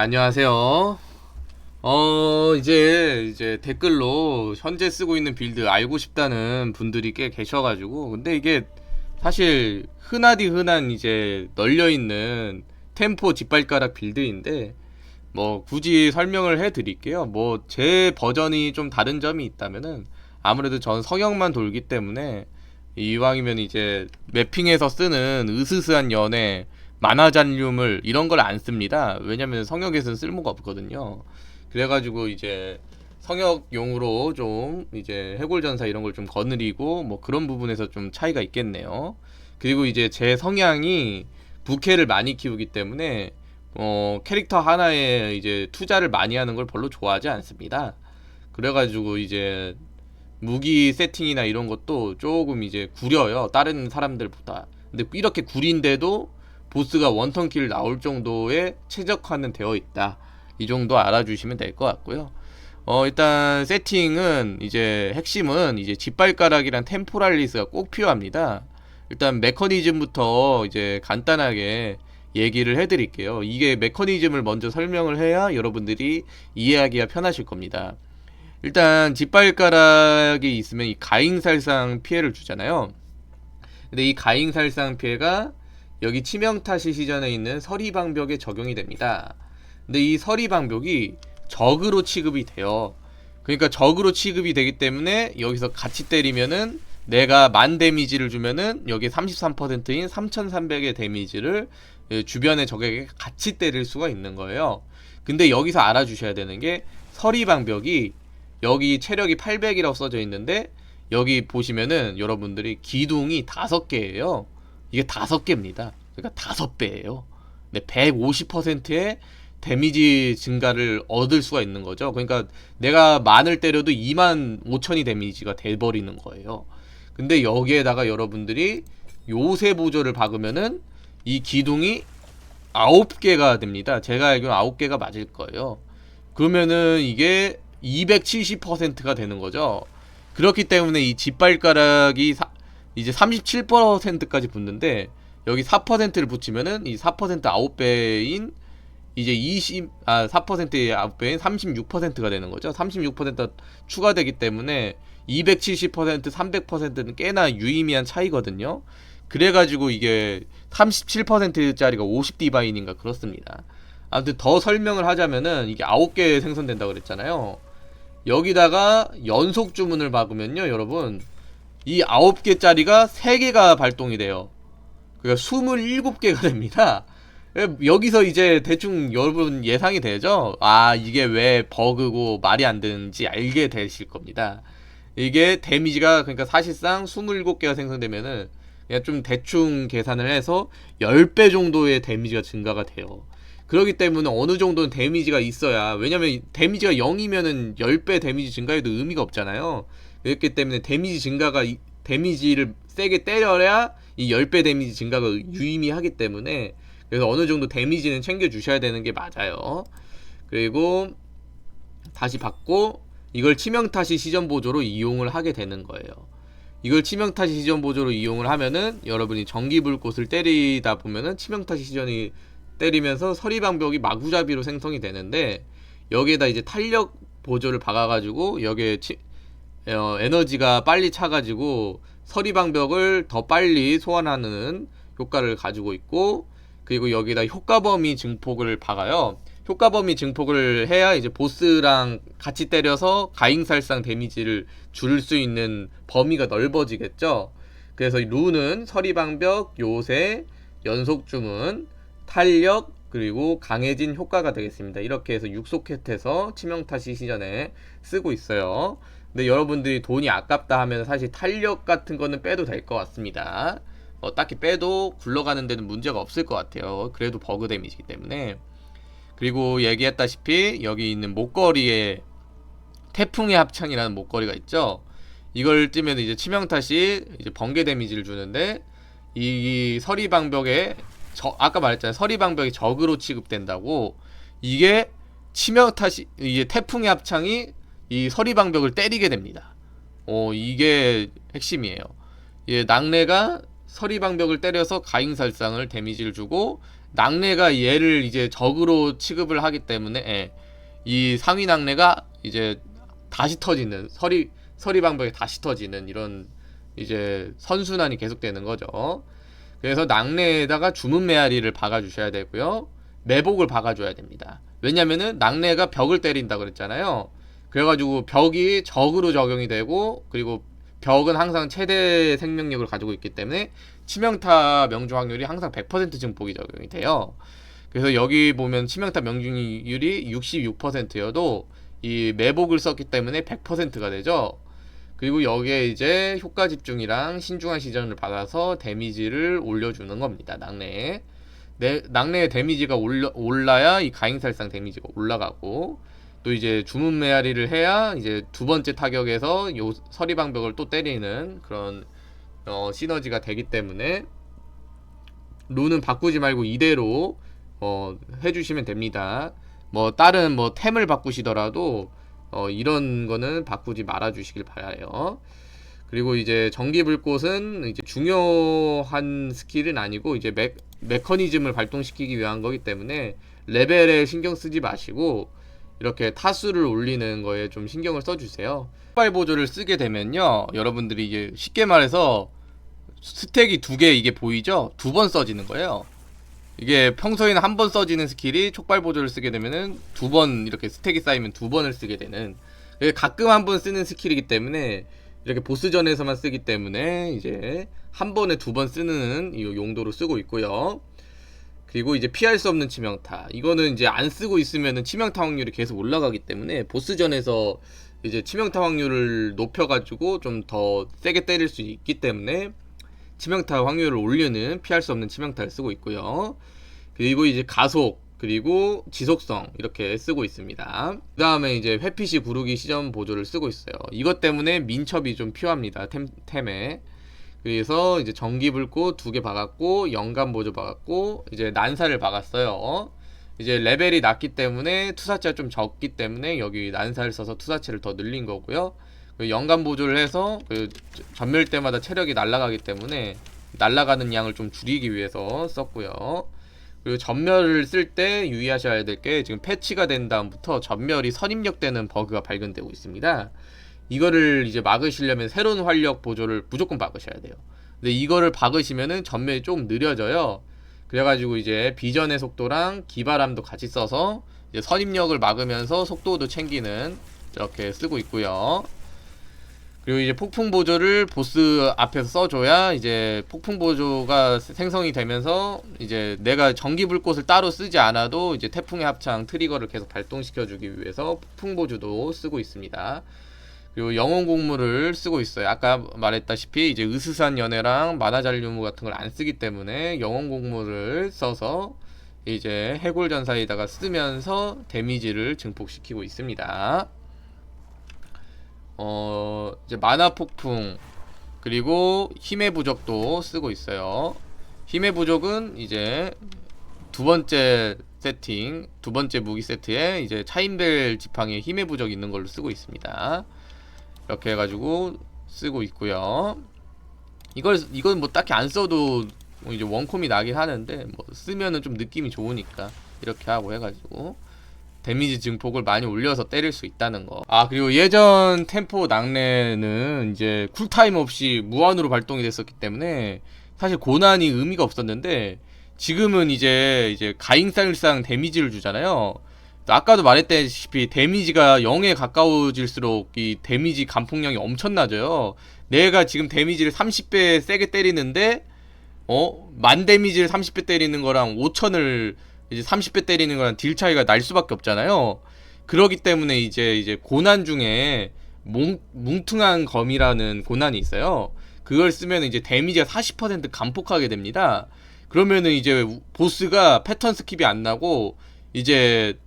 안녕하세요. 어, 이제, 이제 댓글로 현재 쓰고 있는 빌드 알고 싶다는 분들이 꽤 계셔가지고, 근데 이게 사실 흔하디 흔한 이제 널려있는 템포 짓발가락 빌드인데, 뭐 굳이 설명을 해 드릴게요. 뭐 제 버전이 좀 다른 점이 있다면은 아무래도 전 성형만 돌기 때문에 이왕이면 이제 맵핑에서 쓰는 으스스한 연애 만화잔륨을 이런 걸 안 씁니다. 왜냐면 성역에서는 쓸모가 없거든요. 그래가지고 이제 성역용으로 좀 이제 해골전사 이런 걸 좀 거느리고 뭐 그런 부분에서 좀 차이가 있겠네요. 그리고 이제 제 성향이 부캐를 많이 키우기 때문에 어 캐릭터 하나에 이제 투자를 많이 하는 걸 별로 좋아하지 않습니다. 그래가지고 이제 무기 세팅이나 이런 것도 조금 이제 구려요. 다른 사람들보다. 근데 이렇게 구린데도 보스가 원턴킬 나올 정도의 최적화는 되어 있다. 이 정도 알아주시면 될 것 같고요. 어, 일단 세팅은 이제 핵심은 이제 짓발가락이랑 템포랄리스가 꼭 필요합니다. 일단 메커니즘부터 이제 간단하게 얘기를 해드릴게요. 이게 메커니즘을 먼저 설명을 해야 여러분들이 이해하기가 편하실 겁니다. 일단 짓발가락이 있으면 이 가잉살상 피해를 주잖아요. 근데 이 가잉살상 피해가 여기 치명타시 시전에 있는 서리방벽에 적용이 됩니다. 근데 이 서리방벽이 적으로 취급이 돼요. 그러니까 적으로 취급이 되기 때문에 여기서 같이 때리면은 내가 만 데미지를 주면은 여기 33%인 3300의 데미지를 예, 주변의 적에게 같이 때릴 수가 있는 거예요. 근데 여기서 알아주셔야 되는 게 서리방벽이 여기 체력이 800이라고 써져 있는데 여기 보시면은 여러분들이 기둥이 다섯 개예요. 이게 다섯 개입니다. 그러니까 다섯 배예요. 네, 150%의 데미지 증가를 얻을 수가 있는 거죠. 그러니까 내가 만을 때려도 2만 5천이 데미지가 돼버리는 거예요. 근데 여기에다가 여러분들이 요새 보조를 박으면은 이 기둥이 9개가 됩니다. 제가 알기로는 9개가 맞을 거예요. 그러면은 이게 270%가 되는 거죠. 그렇기 때문에 이 짓발가락이 사, 이제 37%까지 붙는데 여기 4%를 붙이면은 이 4% 9배인 이제 20, 아, 4%의 9배인 36%가 되는 거죠. 36%가 추가되기 때문에 270%, 300%는 꽤나 유의미한 차이거든요. 그래가지고 이게 37%짜리가 50디바인인가 그렇습니다. 아무튼 더 설명을 하자면은 이게 9개 생성된다 그랬잖아요. 여기다가 연속 주문을 박으면요, 여러분. 이 9개짜리가 3개가 발동이 돼요. 그러니까 27개가 됩니다. 여기서 이제 대충 여러분 예상이 되죠? 아, 이게 왜 버그고 말이 안 되는지 알게 되실 겁니다. 이게 데미지가 그러니까 사실상 27개가 생성되면은 그냥 좀 대충 계산을 해서 10배 정도의 데미지가 증가가 돼요. 그렇기 때문에 어느 정도는 데미지가 있어야 왜냐면 데미지가 0이면은 10배 데미지 증가해도 의미가 없잖아요. 그렇기 때문에 데미지 증가가 데미지를 세게 때려야 이 10배 데미지 증가가 유의미하기 때문에 그래서 어느 정도 데미지는 챙겨 주셔야 되는 게 맞아요. 그리고 다시 받고 이걸 치명타시 시전 보조로 이용을 하게 되는 거예요. 이걸 치명타시 시전 보조로 이용을 하면은 여러분이 전기 불꽃을 때리다 보면은 치명타시 시전이 때리면서 서리 방벽이 마구잡이로 생성이 되는데 여기에다 이제 탄력 보조를 박아가지고 여기에 치, 어, 에너지가 빨리 차가지고 서리 방벽을 더 빨리 소환하는 효과를 가지고 있고 그리고 여기다 효과 범위 증폭을 박아요. 효과 범위 증폭을 해야 이제 보스랑 같이 때려서 가잉살상 데미지를 줄수 있는 범위가 넓어지겠죠. 그래서 룬은 서리 방벽, 요새, 연속 주문, 탄력, 그리고 강해진 효과가 되겠습니다. 이렇게 해서 육소켓해서 치명타시 시전에 쓰고 있어요. 근데 여러분들이 돈이 아깝다 하면 사실 탄력 같은 거는 빼도 될 것 같습니다. 어, 딱히 빼도 굴러가는 데는 문제가 없을 것 같아요. 그래도 버그 데미지기 때문에. 그리고 얘기했다시피 여기 있는 목걸이에 태풍의 합창이라는 목걸이가 있죠. 이걸 찌면 이제 치명타시 이제 번개 데미지를 주는데 이 서리 방벽에 저 아까 말했잖아요. 서리 방벽이 적으로 취급된다고 이게 치명타시 이게 태풍의 합창이 이 서리방벽을 때리게 됩니다. 어 이게 핵심이에요. 예, 낙뢰가 서리방벽을 때려서 가잉살상을 데미지를 주고 낙뢰가 얘를 이제 적으로 취급을 하기 때문에 예, 이 상위 낙뢰가 이제 다시 터지는 서리 서리 방벽에 다시 터지는 이런 이제 선순환이 계속되는 거죠. 그래서 낙뢰에다가 주문 메아리를 박아주셔야 되고요. 매복을 박아줘야 됩니다. 왜냐면은 낙뢰가 벽을 때린다 그랬잖아요. 그래가지고 벽이 적으로 적용이 되고 그리고 벽은 항상 최대 생명력을 가지고 있기 때문에 치명타 명중 확률이 항상 100% 증폭이 적용이 돼요. 그래서 여기 보면 치명타 명중률이 66%여도 이 매복을 썼기 때문에 100%가 되죠. 그리고 여기에 이제 효과 집중이랑 신중한 시전을 받아서 데미지를 올려주는 겁니다. 낙뢰에. 내, 낙뢰의 데미지가 올라, 올라야 이 가행살상 데미지가 올라가고 또 이제 주문 메아리를 해야 이제 두 번째 타격에서 요 서리 방벽을 또 때리는 그런 어, 시너지가 되기 때문에 룬은 바꾸지 말고 이대로 어, 해주시면 됩니다. 뭐 다른 뭐 템을 바꾸시더라도 어, 이런 거는 바꾸지 말아 주시길 바라요. 그리고 이제 전기 불꽃은 이제 중요한 스킬은 아니고 이제 메, 메커니즘을 발동시키기 위한 거기 때문에 레벨에 신경 쓰지 마시고 이렇게 타수를 올리는 거에 좀 신경을 써주세요. 폭발 보조를 쓰게 되면요, 여러분들이 이게 쉽게 말해서 스택이 두 개 이게 보이죠? 두 번 써지는 거예요. 이게 평소에는 한 번 써지는 스킬이 촉발 보조를 쓰게 되면은 두 번 이렇게 스택이 쌓이면 두 번을 쓰게 되는 가끔 한 번 쓰는 스킬이기 때문에 이렇게 보스전에서만 쓰기 때문에 이제 한 번에 두 번 쓰는 이 용도로 쓰고 있고요. 그리고 이제 피할 수 없는 치명타. 이거는 이제 안 쓰고 있으면은 치명타 확률이 계속 올라가기 때문에 보스전에서 이제 치명타 확률을 높여가지고 좀 더 세게 때릴 수 있기 때문에 치명타 확률을 올리는 피할 수 없는 치명타를 쓰고 있고요. 그리고 이제 가속 그리고 지속성 이렇게 쓰고 있습니다. 그 다음에 이제 회피시 구르기 시전 보조를 쓰고 있어요. 이것 때문에 민첩이 좀 필요합니다. 템, 템에. 그래서 이제 전기 불꽃 두 개 박았고 영감 보조 박았고 이제 난사를 박았어요. 이제 레벨이 낮기 때문에 투사체가 좀 적기 때문에 여기 난사를 써서 투사체를 더 늘린 거고요. 그 영감 보조를 해서 그 전멸 때마다 체력이 날아가기 때문에 날아가는 양을 좀 줄이기 위해서 썼고요. 그리고 전멸을 쓸 때 유의하셔야 될 게 지금 패치가 된 다음부터 전멸이 선입력되는 버그가 발견되고 있습니다. 이거를 이제 막으시려면 새로운 활력 보조를 무조건 박으셔야 돼요. 근데 이거를 박으시면은 전멸이 조금 느려져요. 그래가지고 이제 비전의 속도랑 기바람도 같이 써서 이제 선입력을 막으면서 속도도 챙기는 이렇게 쓰고 있고요. 그리고 이제 폭풍 보조를 보스 앞에서 써줘야 이제 폭풍 보조가 생성이 되면서 이제 내가 전기 불꽃을 따로 쓰지 않아도 이제 태풍의 합창 트리거를 계속 발동시켜주기 위해서 폭풍 보조도 쓰고 있습니다. 그리고 영혼 곡물을 쓰고 있어요. 아까 말했다시피 이제 으스스한 연애랑 만화잔류무 같은 걸 안 쓰기 때문에 영혼 곡물을 써서 이제 해골 전사에다가 쓰면서 데미지를 증폭시키고 있습니다. 어 이제 만화 폭풍 그리고 힘의 부적도 쓰고 있어요. 힘의 부적은 이제 두 번째 세팅, 두 번째 무기 세트에 이제 차인벨 지팡이에 힘의 부적 있는 걸로 쓰고 있습니다. 이렇게 해가지고 쓰고 있고요. 이걸 이건 뭐 딱히 안 써도 뭐 이제 원콤이 나긴 하는데 뭐 쓰면은 좀 느낌이 좋으니까 이렇게 하고 해가지고 데미지 증폭을 많이 올려서 때릴 수 있다는 거. 아 그리고 예전 템포 낙뢰는 이제 쿨타임 없이 무한으로 발동이 됐었기 때문에 사실 고난이 의미가 없었는데 지금은 이제 이제 가잉살상 데미지를 주잖아요. 아까도 말했다시피 데미지가 0에 가까워질수록 이 데미지 감폭량이 엄청나져요. 내가 지금 데미지를 30배 세게 때리는데 어? 만 데미지를 30배 때리는 거랑 5천을 이제 30배 때리는 거랑 딜 차이가 날 수밖에 없잖아요. 그러기 때문에 이제 이제 고난 중에 뭉, 뭉퉁한 검이라는 고난이 있어요. 그걸 쓰면 이제 데미지가 40% 감폭하게 됩니다. 그러면은 이제 보스가 패턴 스킵이 안 나고 이제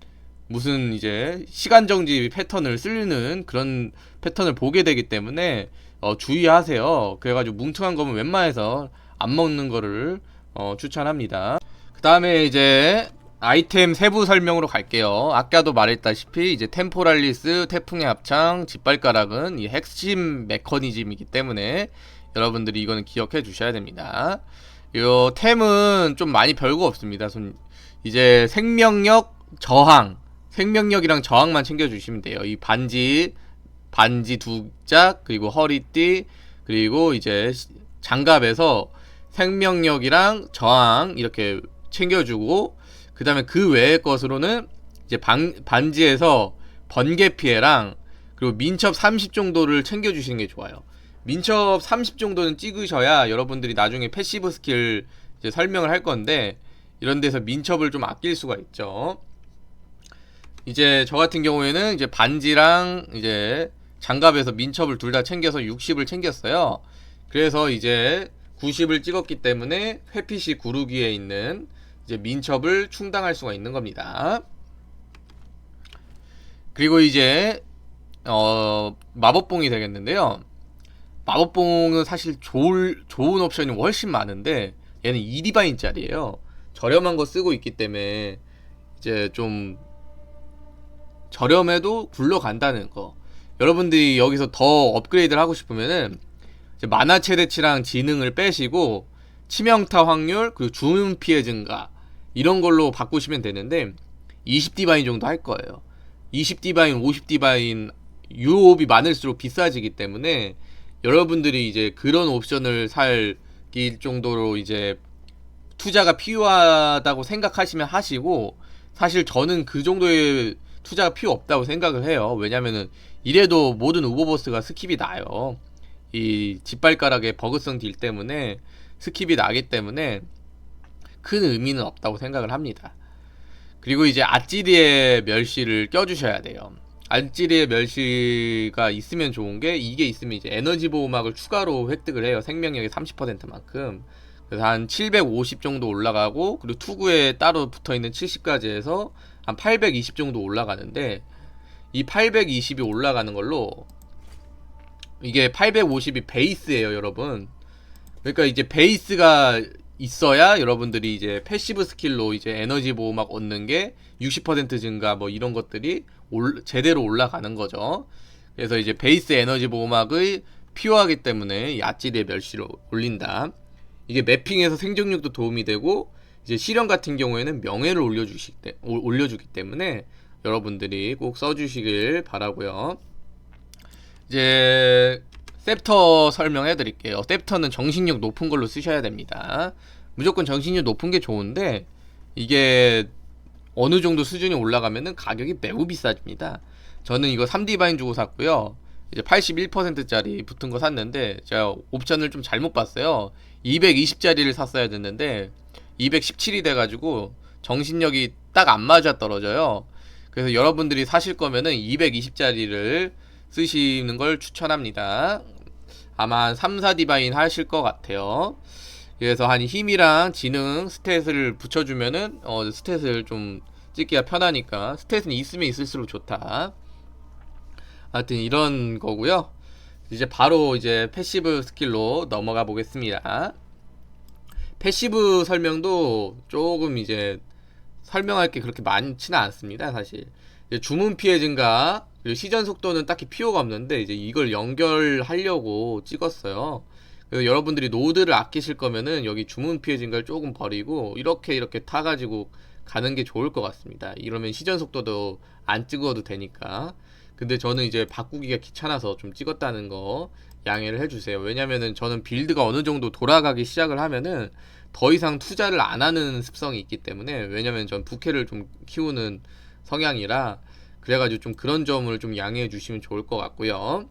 무슨 이제 시간 정지 패턴을 쓰는 그런 패턴을 보게 되기 때문에 어, 주의하세요. 그래가지고 뭉퉁한 거면 웬만해서 안 먹는 거를 어, 추천합니다. 그 다음에 이제 아이템 세부 설명으로 갈게요. 아까도 말했다시피 이제 템포랄리스, 태풍의 합창, 짓발가락은 이 핵심 메커니즘이기 때문에 여러분들이 이거는 기억해 주셔야 됩니다. 요 템은 좀 많이 별거 없습니다. 손 이제 생명력 저항, 생명력이랑 저항만 챙겨주시면 돼요. 이 반지, 반지 두 짝, 그리고 허리띠, 그리고 이제 시- 장갑에서 생명력이랑 저항 이렇게 챙겨주고, 그 다음에 그 외의 것으로는 이제 반, 반지에서 번개 피해랑 그리고 민첩 30 정도를 챙겨주시는 게 좋아요. 민첩 30 정도는 찍으셔야 여러분들이 나중에 패시브 스킬 이제 설명을 할 건데 이런 데서 민첩을 좀 아낄 수가 있죠. 이제 저 같은 경우에는 이제 반지랑 이제 장갑에서 민첩을 둘 다 챙겨서 60을 챙겼어요. 그래서 이제 90을 찍었기 때문에 회피시 구르기에 있는 이제 민첩을 충당할 수가 있는 겁니다. 그리고 이제 어 마법봉이 되겠는데요. 마법봉은 사실 좋을, 좋은 옵션이 훨씬 많은데 얘는 2디바인짜리예요. 저렴한 거 쓰고 있기 때문에 이제 좀 저렴해도 굴러간다는 거. 여러분들이 여기서 더 업그레이드를 하고 싶으면은 만화 최대치랑 지능을 빼시고 치명타 확률 그리고 주문 피해 증가 이런 걸로 바꾸시면 되는데 20 디바인 정도 할 거예요. 20 디바인, 50 디바인 유업이 많을수록 비싸지기 때문에 여러분들이 이제 그런 옵션을 살 정도로 이제 투자가 필요하다고 생각하시면 하시고 사실 저는 그 정도의 투자가 필요 없다고 생각을 해요. 왜냐면은 이래도 모든 우버버스가 스킵이 나요. 이 짓발가락의 버그성 딜 때문에 스킵이 나기 때문에 큰 의미는 없다고 생각을 합니다. 그리고 이제 아찌리의 멸시를 껴주셔야 돼요. 아찌리의 멸시가 있으면 좋은 게 이게 있으면 이제 에너지 보호막을 추가로 획득을 해요. 생명력의 30%만큼. 그래서 한 750 정도 올라가고 그리고 투구에 따로 붙어 있는 70까지 해서 한 820 정도 올라가는데 이 820이 올라가는 걸로 이게 850이 베이스예요, 여러분. 그러니까 이제 베이스가 있어야 여러분들이 이제 패시브 스킬로 이제 에너지 보호막 얻는 게 60% 증가 뭐 이런 것들이 올, 제대로 올라가는 거죠. 그래서 이제 베이스 에너지 보호막의 필요하기 때문에 이 아찌리의 멸시로 올린다. 이게 매핑에서 생존력도 도움이 되고 이제 실현 같은 경우에는 명예를 올려주시 올려주기 때문에 여러분들이 꼭 써주시길 바라고요. 이제 셉터 설명해 드릴게요. 셉터는 정신력 높은 걸로 쓰셔야 됩니다. 무조건 정신력 높은 게 좋은데 이게 어느 정도 수준이 올라가면은 가격이 매우 비싸집니다. 저는 이거 3D 바인 주고 샀고요. 이제 81%짜리 붙은 거 샀는데 제가 옵션을 좀 잘못 봤어요. 220짜리를 샀어야 됐는데 217이 돼가지고 정신력이 딱 안 맞아 떨어져요. 그래서 여러분들이 사실 거면은 220짜리를 쓰시는 걸 추천합니다. 아마 한 3, 4 디바인 하실 것 같아요. 그래서 한 힘이랑 지능 스탯을 붙여주면은 어 스탯을 좀 찍기가 편하니까 스탯은 있으면 있을수록 좋다. 하여튼 이런 거고요. 이제 바로 이제 패시브 스킬로 넘어가 보겠습니다. 패시브 설명도 조금 이제 설명할 게 그렇게 많지는 않습니다, 사실. 주문 피해 증가, 그리고 시전 속도는 딱히 필요가 없는데 이제 이걸 연결하려고 찍었어요. 그래서 여러분들이 노드를 아끼실 거면은 여기 주문 피해 증가를 조금 버리고 이렇게 이렇게 타 가지고 가는 게 좋을 것 같습니다. 이러면 시전 속도도 안 찍어도 되니까. 근데 저는 이제 바꾸기가 귀찮아서 좀 찍었다는 거 양해를 해주세요. 왜냐면은 저는 빌드가 어느 정도 돌아가기 시작을 하면은 더 이상 투자를 안 하는 습성이 있기 때문에 왜냐면 전 부캐를 좀 키우는 성향이라 그래가지고 좀 그런 점을 좀 양해해 주시면 좋을 것 같고요.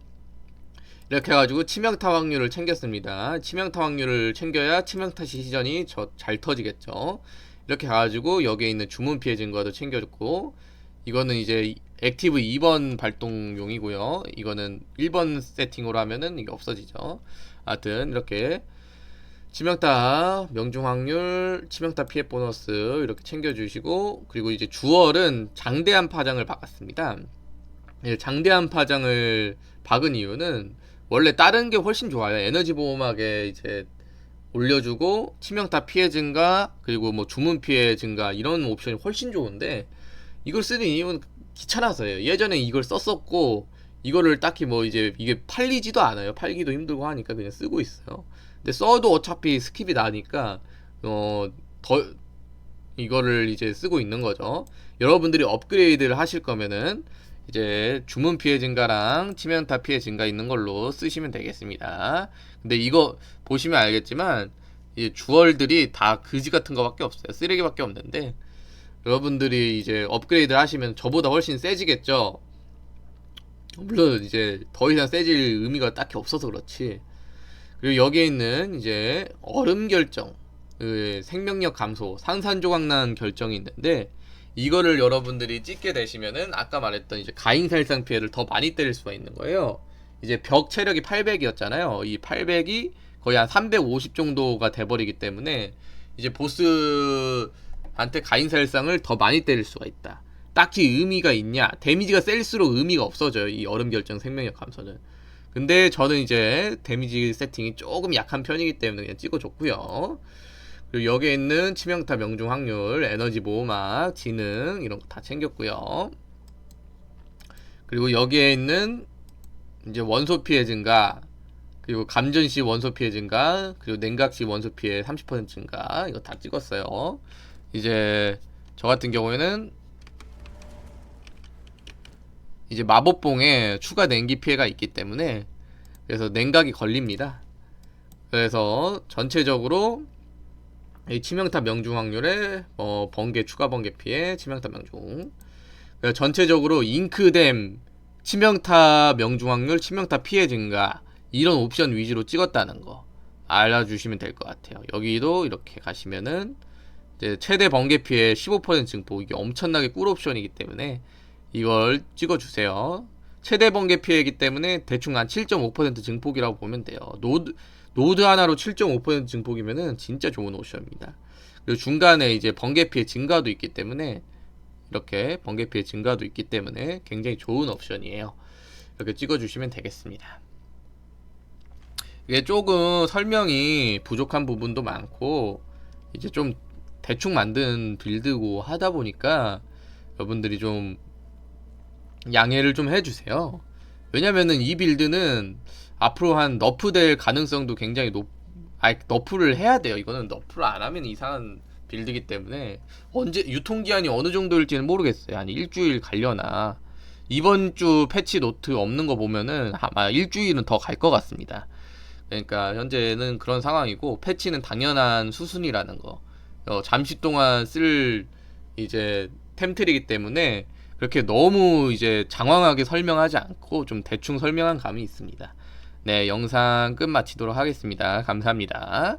이렇게 해가지고 치명타 확률을 챙겼습니다. 치명타 확률을 챙겨야 치명타 시전이 저 잘 터지겠죠. 이렇게 해가지고 여기에 있는 주문 피해 증거도 챙겨줬고 이거는 이제 액티브 2번 발동용이고요. 이거는 1번 세팅으로 하면은 이게 없어지죠. 하여튼 이렇게 치명타 명중 확률, 치명타 피해 보너스 이렇게 챙겨주시고 그리고 이제 주얼은 장대한 파장을 박았습니다. 예, 장대한 파장을 박은 이유는 원래 다른 게 훨씬 좋아요. 에너지 보호막에 이제 올려주고 치명타 피해 증가 그리고 뭐 주문 피해 증가 이런 옵션이 훨씬 좋은데 이걸 쓰는 이유는 귀찮아서예요. 예전에 이걸 썼었고 이거를 딱히 뭐 이제 이게 팔리지도 않아요. 팔기도 힘들고 하니까 그냥 쓰고 있어요. 근데 써도 어차피 스킵이 나니까 어 더 이거를 이제 쓰고 있는 거죠. 여러분들이 업그레이드를 하실 거면은 이제 주문 피해 증가랑 치명타 피해 증가 있는 걸로 쓰시면 되겠습니다. 근데 이거 보시면 알겠지만 이 주얼들이 다 그지 같은 거밖에 없어요. 쓰레기밖에 없는데 여러분들이 이제 업그레이드 하시면 저보다 훨씬 세지겠죠. 물론 이제 더 이상 세질 의미가 딱히 없어서 그렇지. 그리고 여기에 있는 이제 얼음 결정, 그 생명력 감소, 산산조각난 결정이 있는데 이거를 여러분들이 찍게 되시면은 아까 말했던 이제 가잉살상 피해를 더 많이 때릴 수가 있는 거예요. 이제 벽 체력이 800이었잖아요. 이 800이 거의 한 350 정도가 돼버리기 때문에 이제 보스 한테 가잉살상을 더 많이 때릴 수가 있다. 딱히 의미가 있냐? 데미지가 셀수록 의미가 없어져요. 이 얼음 결정 생명력 감소는. 근데 저는 이제 데미지 세팅이 조금 약한 편이기 때문에 그냥 찍어줬고요. 그리고 여기에 있는 치명타 명중 확률, 에너지 보호막, 지능 이런 거 다 챙겼고요. 그리고 여기에 있는 이제 원소 피해 증가, 그리고 감전 시 원소 피해 증가, 그리고 냉각 시 원소 피해 30% 증가 이거 다 찍었어요. 이제 저 같은 경우에는 이제 마법봉에 추가 냉기 피해가 있기 때문에 그래서 냉각이 걸립니다. 그래서 전체적으로 이 치명타 명중 확률에 어, 번개 추가 번개 피해 치명타 명중 그래서 전체적으로 잉크댐 치명타 명중 확률 치명타 피해 증가 이런 옵션 위주로 찍었다는 거 알아주시면 될 것 같아요 여기도 이렇게 가시면은 최대 번개 피해 15% 증폭 이게 엄청나게 꿀 옵션이기 때문에 이걸 찍어주세요 최대 번개 피해이기 때문에 대충 한 7.5% 증폭이라고 보면 돼요 노드 노드 하나로 7.5% 증폭이면은 진짜 좋은 옵션입니다. 그리고 중간에 이제 번개 피해 증가도 있기 때문에 이렇게 번개 피해 증가도 있기 때문에 굉장히 좋은 옵션이에요. 이렇게 찍어주시면 되겠습니다. 이게 조금 설명이 부족한 부분도 많고 이제 좀 대충 만든 빌드고 하다 보니까 여러분들이 좀 양해를 좀 해주세요. 왜냐면은 이 빌드는 앞으로 한 너프될 가능성도 굉장히 높, 아 너프를 해야 돼요. 이거는 너프를 안 하면 이상한 빌드기 때문에 언제 유통기한이 어느 정도일지는 모르겠어요. 한 일주일 갈려나 이번 주 패치 노트 없는 거 보면은 아마 일주일은 더 갈 것 같습니다. 그러니까 현재는 그런 상황이고 패치는 당연한 수순이라는 거. 어, 잠시 동안 쓸 이제 템틀이기 때문에 그렇게 너무 이제 장황하게 설명하지 않고 좀 대충 설명한 감이 있습니다. 네, 영상 끝 마치도록 하겠습니다. 감사합니다.